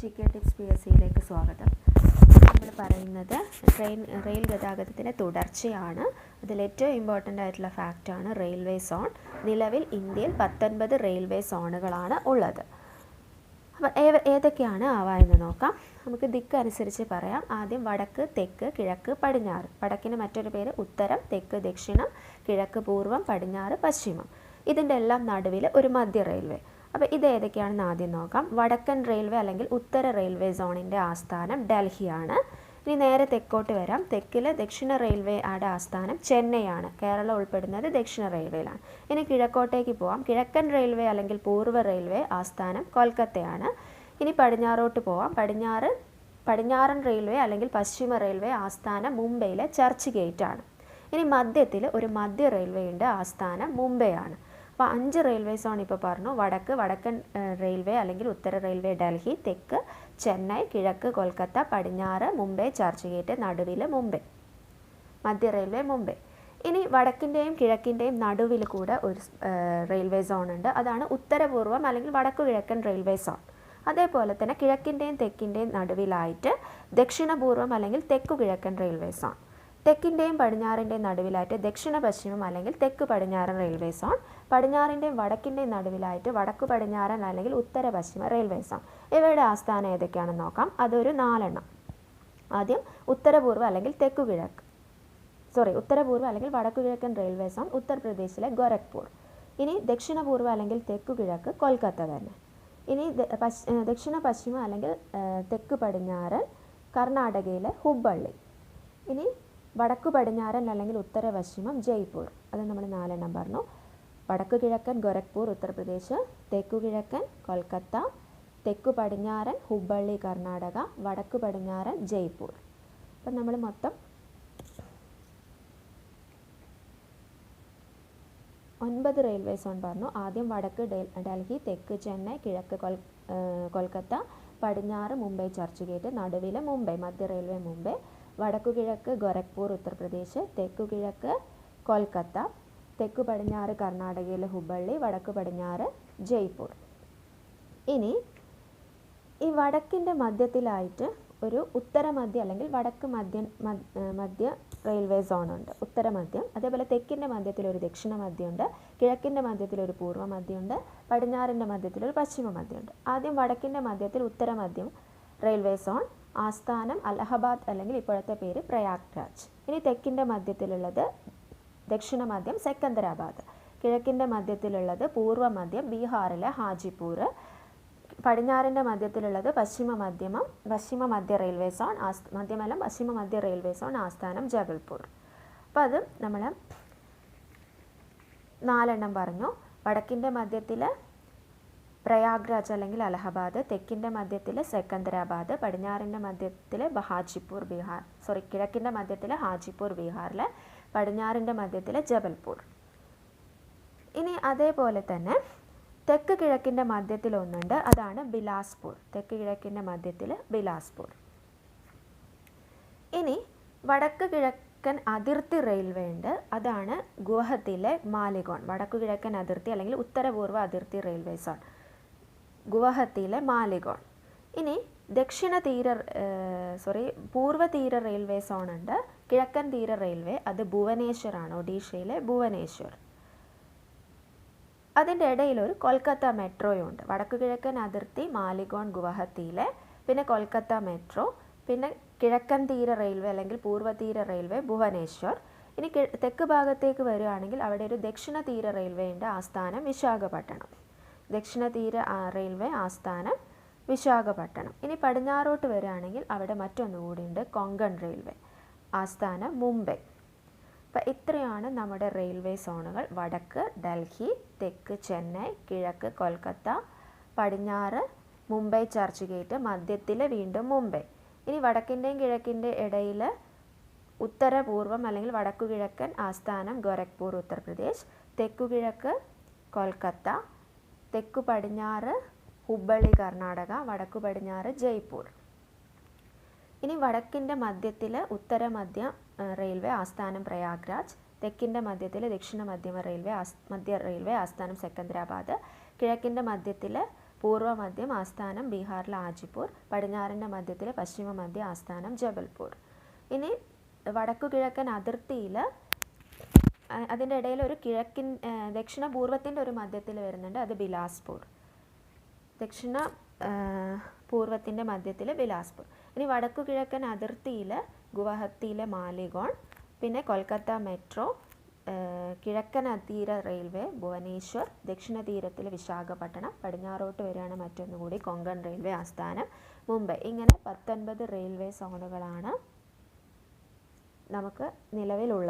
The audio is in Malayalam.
കെ ടിപ്സ് പി എസ് സിയിലേക്ക് സ്വാഗതം. നമ്മൾ പറയുന്നത് ട്രെയിൻ റെയിൽ ഗതാഗതത്തിന്റെ തുടർച്ചയാണ്. അതിൽ ഏറ്റവും ഇമ്പോർട്ടന്റ് ആയിട്ടുള്ള ഫാക്റ്റാണ് റെയിൽവേ സോൺ നിലവിൽ ഇന്ത്യയിൽ പത്തൊൻപത് റെയിൽവേ സോണുകളാണ് ഉള്ളത്. അപ്പോൾ ഏതൊക്കെയാണ് അവ എന്ന് നോക്കാം. നമുക്ക് ദിക്ക് അനുസരിച്ച് പറയാം. ആദ്യം വടക്ക് തെക്ക് കിഴക്ക് പടിഞ്ഞാറ്. വടക്കിന് മറ്റൊരു പേര് ഉത്തരം തെക്ക് ദക്ഷിണം കിഴക്ക് പൂർവം പടിഞ്ഞാറ് പശ്ചിമം. ഇതിന്റെ എല്ലാം നടുവിൽ ഒരു മധ്യ റെയിൽവേ അപ്പോൾ ഇത് ഏതൊക്കെയാണെന്ന് ആദ്യം നോക്കാം. വടക്കൻ റെയിൽവേ അല്ലെങ്കിൽ ഉത്തര റെയിൽവേ സോണിന്റെ ആസ്ഥാനം ഡൽഹിയാണ്. ഇനി നേരെ തെക്കോട്ട് വരാം. തെക്കിൽ ദക്ഷിണ റെയിൽവേ ആടെ ആസ്ഥാനം ചെന്നൈയാണ്. കേരളം ഉൾപ്പെടുന്നത് ദക്ഷിണ റെയിൽവേയിലാണ്. ഇനി കിഴക്കോട്ടേക്ക് പോവാം. കിഴക്കൻ റെയിൽവേ അല്ലെങ്കിൽ പൂർവ റെയിൽവേ ആസ്ഥാനം കൊൽക്കത്തയാണ്. ഇനി പടിഞ്ഞാറോട്ട് പോവാം. പടിഞ്ഞാറ് പടിഞ്ഞാറൻ റെയിൽവേ അല്ലെങ്കിൽ പശ്ചിമ റെയിൽവേ ആസ്ഥാനം മുംബൈയിലെ ചർച്ച് ഗേറ്റാണ്. ഇനി മധ്യത്തിൽ ഒരു മധ്യ റെയിൽവേ ഉണ്ട് ആസ്ഥാനം മുംബൈയാണ്. അപ്പോൾ അഞ്ച് റെയിൽവേ സോൺ ഇപ്പോൾ പറഞ്ഞു വടക്ക് വടക്കൻ റെയിൽവേ അല്ലെങ്കിൽ ഉത്തര റെയിൽവേ ഡൽഹി തെക്ക് ചെന്നൈ കിഴക്ക് കൊൽക്കത്ത പടിഞ്ഞാറ് മുംബൈ ചർച്ച് ഗേറ്റ് നടുവിൽ മുംബൈ. മധ്യ റെയിൽവേ മുംബൈ. ഇനി വടക്കിന്റെയും കിഴക്കിന്റെയും നടുവിൽ കൂടെ ഒരു റെയിൽവേ സോൺ ഉണ്ട്. അതാണ് ഉത്തരപൂർവം അല്ലെങ്കിൽ വടക്കു കിഴക്കൻ റെയിൽവേ സോൺ അതേപോലെ തന്നെ കിഴക്കിന്റെയും തെക്കിന്റെയും നടുവിലായിട്ട് ദക്ഷിണപൂർവം അല്ലെങ്കിൽ തെക്കു കിഴക്കൻ റെയിൽവേ സോൺ തെക്കിന്റെയും പടിഞ്ഞാറിന്റെയും നടുവിലായിട്ട് ദക്ഷിണ പശ്ചിമം അല്ലെങ്കിൽ തെക്ക് പടിഞ്ഞാറൻ റെയിൽവേ സോൺ പടിഞ്ഞാറിന്റെയും വടക്കിന്റെയും നടുവിലായിട്ട് വടക്ക് പടിഞ്ഞാറൻ അല്ലെങ്കിൽ ഉത്തര പശ്ചിമ റെയിൽവേ സോൺ ഇവയുടെ ആസ്ഥാനം ഏതൊക്കെയാണെന്ന് നോക്കാം. അതൊരു നാലെണ്ണം. ആദ്യം ഉത്തരപൂർവ അല്ലെങ്കിൽ തെക്കു കിഴക്ക്. സോറി ഉത്തരപൂർവ അല്ലെങ്കിൽ വടക്കു കിഴക്കൻ റെയിൽവേ സോൺ ഉത്തർപ്രദേശിലെ ഗോരഖ്പൂർ. ഇനി ദക്ഷിണപൂർവ അല്ലെങ്കിൽ തെക്കു കിഴക്ക് കൊൽക്കത്ത തന്നെ. ഇനി ദക്ഷിണ പശ്ചിമ അല്ലെങ്കിൽ തെക്ക് പടിഞ്ഞാറ് കർണാടകയിലെ ഹുബ്ബള്ളി. ഇനി വടക്കു പടിഞ്ഞാറൻ അല്ലെങ്കിൽ ഉത്തര പശ്ചിമം ജയ്പൂർ. അത് നമ്മൾ നാലെണ്ണം പറഞ്ഞു വടക്കു കിഴക്കൻ ഗോരഖ്പൂർ ഉത്തർപ്രദേശ്. തെക്കു കിഴക്കൻ കൊൽക്കത്ത. തെക്കു പടിഞ്ഞാറൻ ഹുബ്ബള്ളി കർണാടക. വടക്കു പടിഞ്ഞാറൻ ജയ്പൂർ. അപ്പം നമ്മൾ മൊത്തം ഒൻപത് റെയിൽവേ സോൺ പറഞ്ഞു. ആദ്യം വടക്ക് ഡൽ- ഡൽഹി തെക്ക് ചെന്നൈ കിഴക്ക് കൊൽക്കത്ത പടിഞ്ഞാറ് മുംബൈ ചർച്ച് ഗേറ്റ് നടുവിൽ മുംബൈ മധ്യ റെയിൽവേ മുംബൈ. വടക്കു കിഴക്ക് ഗോരഖ്പൂർ ഉത്തർപ്രദേശ് തെക്കു കിഴക്ക് കൊൽക്കത്ത തെക്കു പടിഞ്ഞാറ് കർണാടകയിലെ ഹുബള്ളി വടക്കു പടിഞ്ഞാറ് ജയ്പൂർ. ഇനി ഈ വടക്കിന്റെ മധ്യത്തിലായിട്ട് ഒരു ഉത്തരമധ്യ അല്ലെങ്കിൽ വടക്ക് മധ്യ മധ്യ റെയിൽവേ സോണുണ്ട് ഉത്തരമധ്യം അതേപോലെ തെക്കിന്റെ മധ്യത്തിൽ ഒരു ദക്ഷിണ മധ്യമുണ്ട് കിഴക്കിന്റെ മധ്യത്തിൽ ഒരു പൂർവ മധ്യമുണ്ട് പടിഞ്ഞാറിന്റെ മധ്യത്തിൽ ഒരു പശ്ചിമ മധ്യമുണ്ട് ആദ്യം വടക്കിന്റെ മധ്യത്തിൽ ഉത്തരമധ്യം റെയിൽവേ സോൺ ആസ്ഥാനം അലഹബാദ് അല്ലെങ്കിൽ ഇപ്പോഴത്തെ പേര് പ്രയാഗ്രാജ്. ഇനി തെക്കിന്റെ മധ്യത്തിലുള്ളത് ദക്ഷിണ മധ്യം സെക്കന്ദരാബാദ്. കിഴക്കിന്റെ മധ്യത്തിലുള്ളത് പൂർവ മധ്യം ബീഹാറിലെ ഹാജിപൂർ. പടിഞ്ഞാറിന്റെ മധ്യത്തിലുള്ളത് പശ്ചിമ മധ്യമം പശ്ചിമ മധ്യ റെയിൽവേ സോൺ ആസ് മധ്യമല്ല പശ്ചിമ മധ്യ റെയിൽവേ സോൺ ആസ്ഥാനം ജബൽപൂർ. അപ്പോൾ അത് നമ്മൾ നാലെണ്ണം പറഞ്ഞു. വടക്കിന്റെ മധ്യത്തിൽ പ്രയാഗ്രാജ് അല്ലെങ്കിൽ അലഹബാദ് തെക്കിന്റെ മധ്യത്തിലെ സെക്കന്ദരാബാദ് പടിഞ്ഞാറിന്റെ മധ്യത്തിലെ ഹാജിപ്പൂർ ബീഹാർ സോറി കിഴക്കിന്റെ മധ്യത്തിലെ ഹാജിപ്പൂർ ബീഹാറിൽ പടിഞ്ഞാറിന്റെ മധ്യത്തിലെ ജബൽപൂർ. ഇനി അതേപോലെ തന്നെ തെക്ക് കിഴക്കിന്റെ മധ്യത്തിൽ ഒന്നുണ്ട് അതാണ് ബിലാസ്പൂർ. തെക്ക് കിഴക്കിന്റെ മധ്യത്തിൽ ബിലാസ്പൂർ. ഇനി വടക്ക് കിഴക്കൻ അതിർത്തി റെയിൽവേ ഉണ്ട് അതാണ് ഗുവാഹത്തിയിലെ മാലിഗോൺ. വടക്കു കിഴക്കൻ അതിർത്തി അല്ലെങ്കിൽ ഉത്തരപൂർവ അതിർത്തി റെയിൽവേ സോൺ ഗുവഹത്തിയിലെ മാലിഗോൺ. ഇനി ദക്ഷിണ തീര സോറി പൂർവ തീര റെയിൽവേ സോൺ ഉണ്ട് കിഴക്കൻ തീര റെയിൽവേ അത് ഭുവനേശ്വർ ആണ് ഒഡീഷയിലെ ഭുവനേശ്വർ. അതിന്റെ ഇടയിൽ ഒരു കൊൽക്കത്ത മെട്രോയും ഉണ്ട് വടക്കു കിഴക്കൻ അതിർത്തി മാലിഗോൺ ഗുവാഹത്തിയിലെ പിന്നെ കൊൽക്കത്ത മെട്രോ പിന്നെ കിഴക്കൻ തീര റെയിൽവേ അല്ലെങ്കിൽ പൂർവ തീര റെയിൽവേ ഭുവനേശ്വർ. ഇനി തെക്ക് ഭാഗത്തേക്ക് വരികയാണെങ്കിൽ അവിടെ ഒരു ദക്ഷിണ തീര റെയിൽവേ ഉണ്ട് ആസ്ഥാനം വിശാഖപട്ടണം. ദക്ഷിണ തീര റെയിൽവേ ആസ്ഥാനം വിശാഖപട്ടണം. ഇനി പടിഞ്ഞാറോട്ട് വരികയാണെങ്കിൽ അവിടെ മറ്റൊന്നുകൂടി കൂടിയുണ്ട് കൊങ്കൺ റെയിൽവേ ആസ്ഥാനം മുംബൈ. അപ്പം ഇത്രയാണ് നമ്മുടെ റെയിൽവേ സോണുകൾ. വടക്ക് ഡൽഹി തെക്ക് ചെന്നൈ കിഴക്ക് കൊൽക്കത്ത പടിഞ്ഞാറ് മുംബൈ ചർച്ച് ഗേറ്റ് മധ്യത്തിൽ വീണ്ടും മുംബൈ. ഇനി വടക്കിന്റെയും കിഴക്കിന്റെ ഇടയിൽ ഉത്തരപൂർവം അല്ലെങ്കിൽ വടക്കു കിഴക്കൻ ആസ്ഥാനം ഗോരഖ്പൂർ ഉത്തർപ്രദേശ് തെക്കു കിഴക്ക് കൊൽക്കത്ത തെക്കു പടിഞ്ഞാറ് ഹുബളി കർണാടക വടക്കു പടിഞ്ഞാറ് ജയ്പൂർ. ഇനി വടക്കിന്റെ മധ്യത്തിൽ ഉത്തര മധ്യ റെയിൽവേ ആസ്ഥാനം പ്രയാഗ്രാജ് തെക്കിന്റെ മധ്യത്തിൽ ദക്ഷിണ മധ്യമ റെയിൽവേ മധ്യ റെയിൽവേ ആസ്ഥാനം സെക്കന്ദരാബാദ് കിഴക്കിന്റെ മധ്യത്തിൽ പൂർവ മധ്യം ആസ്ഥാനം ബീഹാറിലെ ആജിപ്പൂർ പടിഞ്ഞാറിന്റെ മധ്യത്തിൽ പശ്ചിമ മധ്യ ആസ്ഥാനം ജബൽപൂർ. ഇനി വടക്കു കിഴക്കൻ അതിർത്തിയിൽ അതിന്റെ ഇടയിൽ ഒരു കിഴക്കിൻ ദക്ഷിണ പൂർവത്തിന്റെ ഒരു മധ്യത്തിൽ വരുന്നുണ്ട് അത് ബിലാസ്പൂർ. ദക്ഷിണ പൂർവത്തിന്റെ മധ്യത്തിൽ ബിലാസ്പൂർ. ഇനി വടക്കു കിഴക്കൻ അതിർത്തിയിൽ ഗുവാഹത്തിയിലെ മാലിഗോൺ പിന്നെ കൊൽക്കത്ത മെട്രോ കിഴക്കൻ തീര റെയിൽവേ ഭുവനേശ്വർ ദക്ഷിണ തീരത്തിലെ വിശാഖപട്ടണം പടിഞ്ഞാറോട്ട് വരികയാണ് മറ്റൊന്നുകൂടി കൊങ്കൺ റെയിൽവേ ആസ്ഥാനം മുംബൈ. ഇങ്ങനെ പത്തൊൻപത് റെയിൽവേ സോണുകളാണ് നമുക്ക് നിലവിലുള്ളത്.